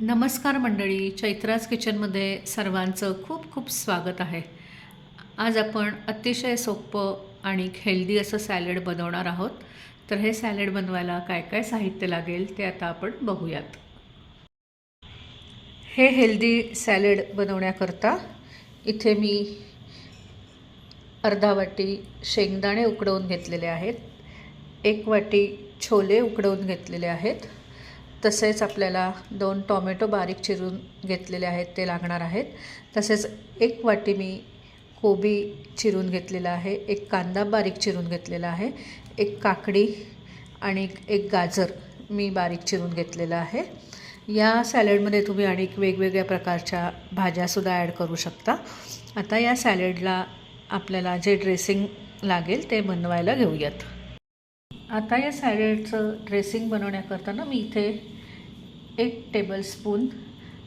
नमस्कार मंडळी चैत्राज किचनमध्ये सर्वांचं खूप खूप स्वागत आहे. आज आपण अतिशय सोपं आणि हेल्दी असं सॅलड बनवणार आहोत. तर हे सॅलड बनवायला काय काय साहित्य लागेल ते आता आपण बघूयात. हे हेल्दी सॅलड बनवण्याकरता इथे मी अर्धा वाटी शेंगदाणे उकडवून घेतलेले आहेत. एक वाटी छोले उकडवून घेतलेले आहेत. तसेच आपल्याला दोन टॉमॅटो बारीक चिरून घेतलेले आहेत ते लागणार आहेत. तसेच एक वाटी मी कोबी चिरून घेतलेला आहे एक कांदा बारीक चिरून घेतलेला आहे एक काकडी आणि एक गाजर मी बारीक चिरून घेतलेलं आहे. या सॅलडमध्ये तुम्ही अनेक वेगवेगळ्या प्रकारच्या भाज्यासुद्धा ॲड करू शकता. आता या सॅलडला आपल्याला जे ड्रेसिंग लागेल ते बनवायला घेऊयात. आता या सॅलेडचं ड्रेसिंग बनवण्याकरता ना मी इथे एक टेबलस्पून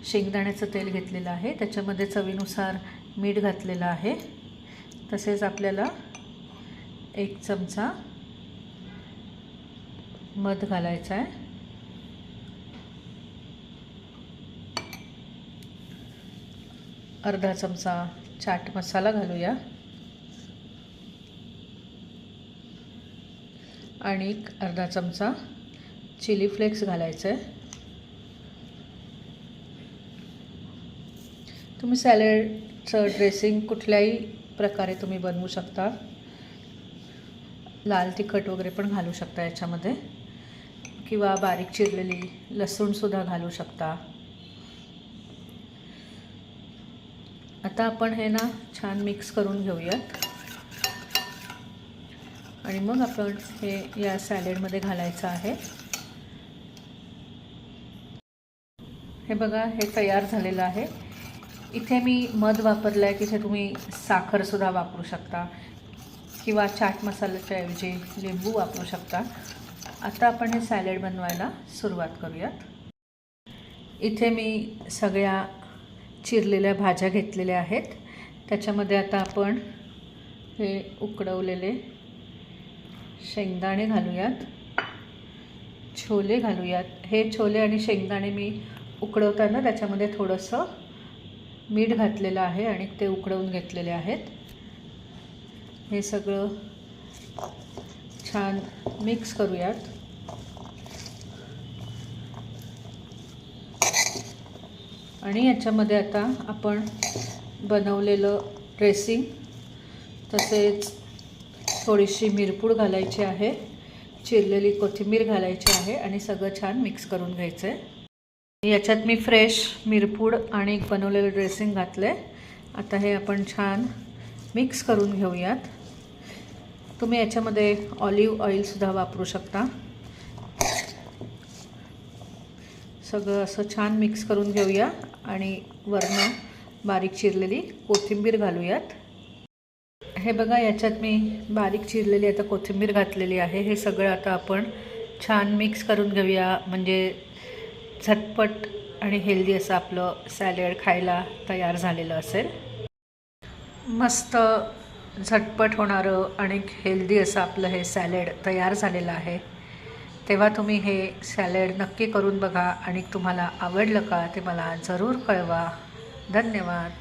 शेंगदाण्याचं तेल घेतलेलं आहे. त्याच्यामध्ये चवीनुसार मीठ घातलेलं आहे. तसेच आपल्याला एक चमचा मध घालायचा आहे. अर्धा चमचा चाट मसाला घालूया. आणि एक अर्धा चमचा चिली फ्लेक्स घालायचं आहे तुम्ही सॅलडचं ड्रेसिंग कुठल्याही प्रकारे तुम्ही बनवू शकता. लाल तिखट वगैरे पण घालू शकता याच्यामध्ये. किंवा बारीक चिरलेली लसूणसुद्धा घालू शकता. आता आपण हे ना छान मिक्स करून घेऊयात. आणि मग आपण हे या सॅलेडमध्ये घालायचं आहे. हे बघा हे तयार झालेलं आहे. इथे मी मध वापरलं आहे तिथे तुम्ही साखरसुद्धा वापरू शकता किंवा चाट मसाल्याच्या ऐवजी लिंबू वापरू शकता. आता आपण हे सॅलेड बनवायला सुरुवात करूयात. इथे मी सगळ्या चिरलेल्या भाज्या घेतलेल्या आहेत. त्याच्यामध्ये आता आपण हे उकडवलेले शेंगदाणे घालूयात. छोले घालूयात. हे छोले आणि शेंगदाणे मी उकडवताना त्याच्यामध्ये थोडंसं मीठ घातलेलं आहे आणि ते उकडवून घेतलेले आहेत. हे सगळं छान मिक्स करूयात. आणि याच्यामध्ये आता आपण बनवलेलं ड्रेसिंग तसेच थोडीशी मिरपूड घालायची आहे चिरलेली कोथिंबीर घालायची आहे आणि सगळं छान मिक्स करून घ्यायचं आहे याच्यात मी फ्रेश मिरपूड आणि बनवलेलं ड्रेसिंग घातलं आहे आता हे आपण छान मिक्स करून घेऊयात. तुम्ही याच्यामध्ये ऑलिव्ह ऑइलसुद्धा वापरू शकता. सगळं असं छान मिक्स करून घेऊया आणि वरनं बारीक चिरलेली कोथिंबीर घालूयात. हे बघा याच्यात मी बारीक चिरलेली आता कोथिंबीर घातलेली आहे. हे सगळं आता आपण छान मिक्स करून घेऊया. म्हणजे झटपट आणि हेल्दी असं आपलं सॅलड खायला तयार झालेलं असेल. मस्त झटपट होणारं आणि हेल्दी असं आपलं हे सॅलड तयार झालेलं आहे. तेव्हा तुम्ही हे सॅलड नक्की करून बघा आणि तुम्हाला आवडलं का ते मला जरूर कळवा. धन्यवाद.